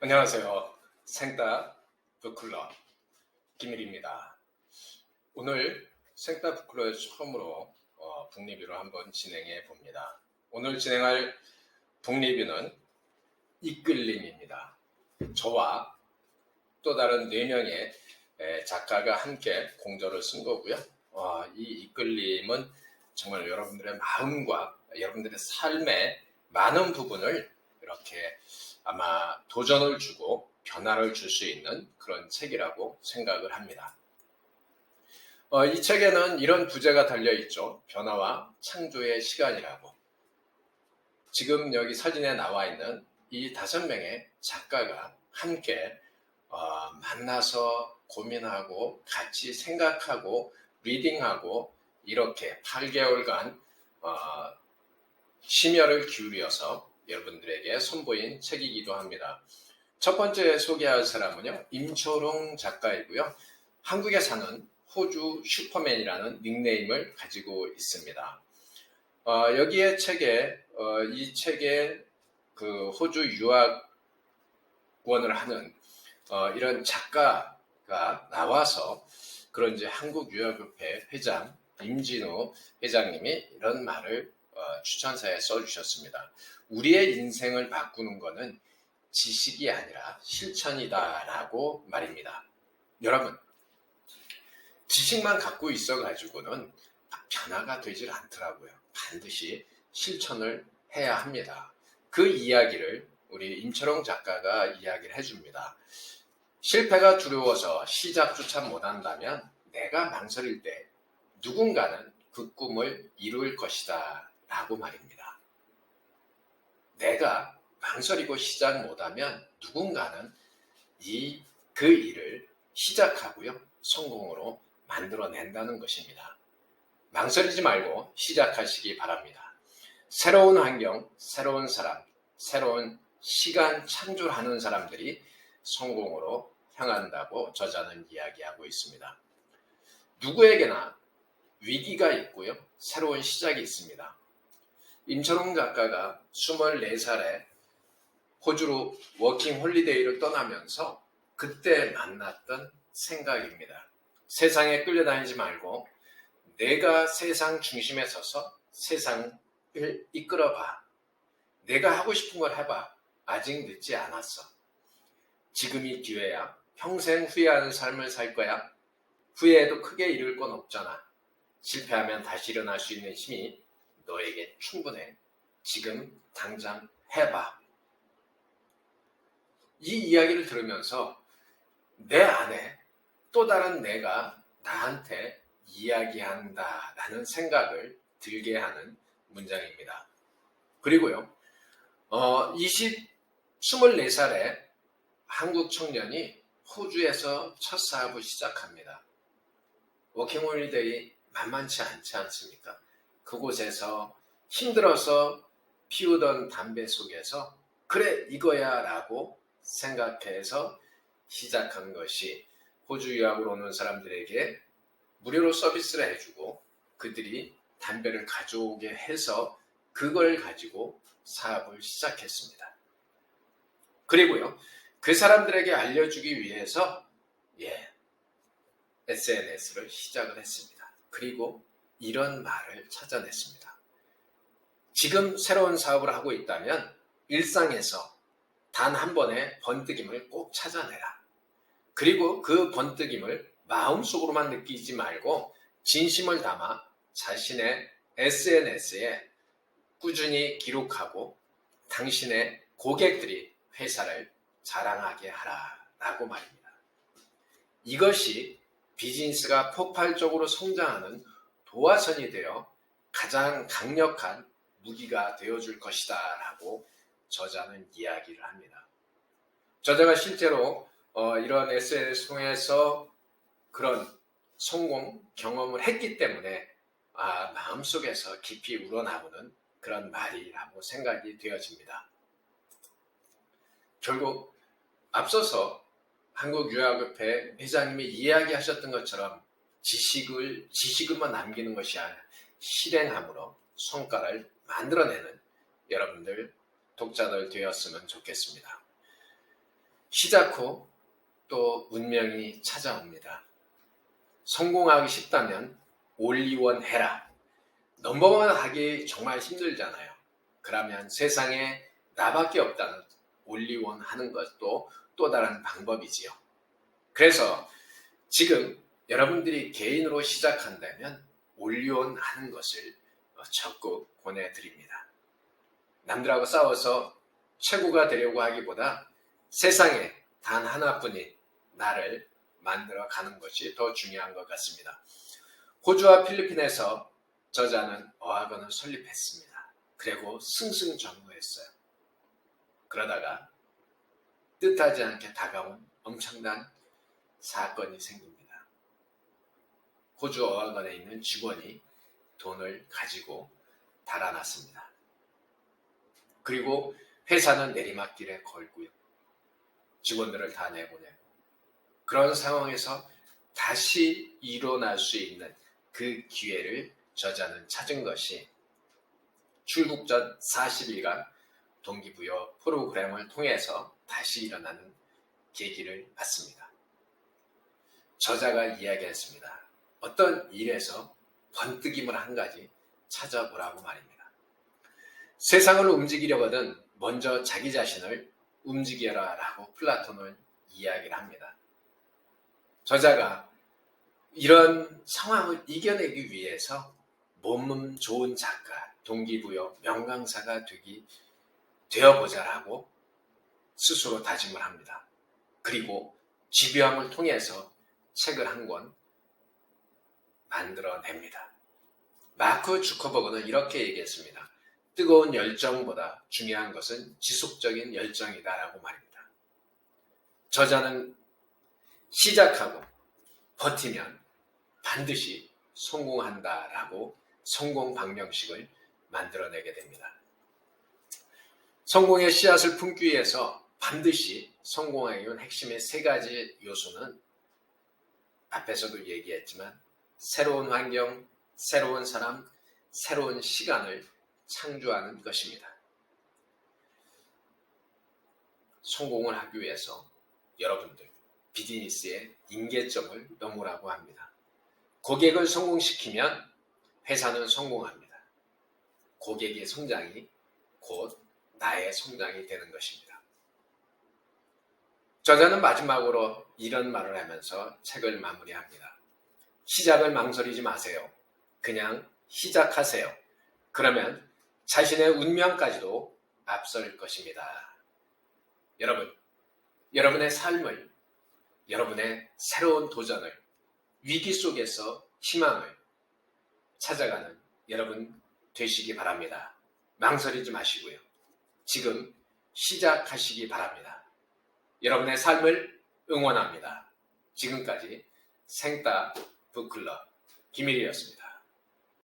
안녕하세요. 생따 북클럽 김일입니다. 오늘 생따 북클럽에 처음으로 어, 북리뷰를 한번 진행해 봅니다. 오늘 진행할 북리뷰는 이끌림입니다. 저와 또 다른 네 명의 에, 작가가 함께 공저를 쓴 거고요. 어, 이 이끌림은 정말 여러분들의 마음과 여러분들의 삶의 많은 부분을 이렇게 아마 도전을 주고 변화를 줄 수 있는 그런 책이라고 생각을 합니다. 어, 이 책에는 이런 부제가 달려 있죠. 변화와 창조의 시간이라고. 지금 여기 사진에 나와 있는 이 다섯 명의 작가가 함께 어, 만나서 고민하고 같이 생각하고 리딩하고 이렇게 8개월간 어, 심혈을 기울여서 여러분들에게 선보인 책이기도 합니다. 첫 번째 소개할 사람은요, 임초롱 작가이고요. 한국에 사는 호주 슈퍼맨이라는 닉네임을 가지고 있습니다. 어, 여기에 책에, 어, 이 책에 그 호주 유학원을 하는 어, 이런 작가가 나와서 그런지 한국유학협회 회장 임진우 회장님이 이런 말을 어, 추천사에 써주셨습니다. 우리의 인생을 바꾸는 것은 지식이 아니라 실천이다라고 말입니다. 여러분, 지식만 갖고 있어가지고는 변화가 되질 않더라고요. 반드시 실천을 해야 합니다. 그 이야기를 우리 임철홍 작가가 이야기를 해줍니다. 실패가 두려워서 시작조차 못한다면 내가 망설일 때 누군가는 그 꿈을 이룰 것이다 라고 말입니다. 내가 망설이고 시작 못하면 누군가는 이 그 일을 시작하고요 성공으로 만들어낸다는 것입니다. 망설이지 말고 시작하시기 바랍니다. 새로운 환경, 새로운 사람, 새로운 시간 창조를 하는 사람들이 성공으로 향한다고 저자는 이야기하고 있습니다. 누구에게나 위기가 있고요. 새로운 시작이 있습니다. 임철웅 작가가 24살에 호주로 워킹 홀리데이를 떠나면서 그때 만났던 생각입니다. 세상에 끌려다니지 말고 내가 세상 중심에 서서 세상을 이끌어봐. 내가 하고 싶은 걸 해봐. 아직 늦지 않았어. 지금이 기회야. 평생 후회하는 삶을 살 거야. 후회해도 크게 잃을 건 없잖아. 실패하면 다시 일어날 수 있는 힘이 너에게 충분해. 지금 당장 해봐. 이 이야기를 들으면서 내 안에 또 다른 내가 나한테 이야기한다라는 생각을 들게 하는 문장입니다. 그리고요, 어, 20, 24살에 한국 청년이 호주에서 첫 사업을 시작합니다. 워킹홀리데이 만만치 않지 않습니까? 그곳에서 힘들어서 피우던 담배 속에서 그래 이거야 라고 생각해서 시작한 것이 호주 유학으로 오는 사람들에게 무료로 서비스를 해주고 그들이 담배를 가져오게 해서 그걸 가지고 사업을 시작했습니다. 그리고요, 그 사람들에게 알려주기 위해서, 예, SNS를 시작을 했습니다. 그리고 이런 말을 찾아냈습니다. 지금 새로운 사업을 하고 있다면 일상에서 단 한 번의 번뜩임을 꼭 찾아내라. 그리고 그 번뜩임을 마음속으로만 느끼지 말고 진심을 담아 자신의 SNS에 꾸준히 기록하고 당신의 고객들이 회사를 자랑하게 하라 라고 말입니다. 이것이 비즈니스가 폭발적으로 성장하는 도화선이 되어 가장 강력한 무기가 되어줄 것이다 라고 저자는 이야기를 합니다. 저자가 실제로 어, 이런 SNS 통해서 그런 성공 경험을 했기 때문에 아, 마음속에서 깊이 우러나오는 그런 말이라고 생각이 되어집니다. 결국 앞서서 한국유학협회 회장님이 이야기하셨던 것처럼 지식을 지식을만 남기는 것이 아니라 실행함으로 성과를 만들어내는 여러분들 독자들 되었으면 좋겠습니다. 시작 후 또 운명이 찾아옵니다. 성공하기 쉽다면 올리원 해라. 넘버원 하기 정말 힘들잖아요. 그러면 세상에 나밖에 없다는 올리원 하는 것도 또 다른 방법이지요. 그래서 지금 여러분들이 개인으로 시작한다면 올리원 하는 것을 적극 권해드립니다. 남들하고 싸워서 최고가 되려고 하기보다 세상에 단 하나뿐인 나를 만들어 가는 것이 더 중요한 것 같습니다. 호주와 필리핀에서 저자는 어학원을 설립했습니다. 그리고 승승장구했어요. 그러다가 뜻하지 않게 다가온 엄청난 사건이 생깁니다. 호주 어학원에 있는 직원이 돈을 가지고 달아났습니다. 그리고 회사는 내리막길에 걸고요. 직원들을 다 내보내고 그런 상황에서 다시 일어날 수 있는 그 기회를 저자는 찾은 것이 출국 전 40일간 동기부여 프로그램을 통해서 다시 일어나는 계기를 받습니다. 저자가 이야기했습니다. 어떤 일에서 번뜩임을 한 가지 찾아보라고 말입니다. 세상을 움직이려거든 먼저 자기 자신을 움직여라 라고 플라톤은 이야기를 합니다. 저자가 이런 상황을 이겨내기 위해서 몸은 좋은 작가, 동기부여, 명강사가 되기 되어보자라고 스스로 다짐을 합니다. 그리고 집요함을 통해서 책을 한 권 만들어냅니다. 마크 주커버그는 이렇게 얘기했습니다. 뜨거운 열정보다 중요한 것은 지속적인 열정이다라고 말입니다. 저자는 시작하고 버티면 반드시 성공한다라고 성공 방정식을 만들어내게 됩니다. 성공의 씨앗을 품기 위해서 반드시 성공하기 위한 핵심의 세 가지 요소는 앞에서도 얘기했지만 새로운 환경, 새로운 사람, 새로운 시간을 창조하는 것입니다. 성공을 하기 위해서 여러분들 비즈니스의 임계점을 넘으라고 합니다. 고객을 성공시키면 회사는 성공합니다. 고객의 성장이 곧 나의 성장이 되는 것입니다. 저자는 마지막으로 이런 말을 하면서 책을 마무리합니다. 시작을 망설이지 마세요. 그냥 시작하세요. 그러면 자신의 운명까지도 앞설 것입니다. 여러분, 여러분의 삶을, 여러분의 새로운 도전을, 위기 속에서 희망을 찾아가는 여러분 되시기 바랍니다. 망설이지 마시고요. 지금 시작하시기 바랍니다. 여러분의 삶을 응원합니다. 지금까지 생따 북클럽 김일이었습니다.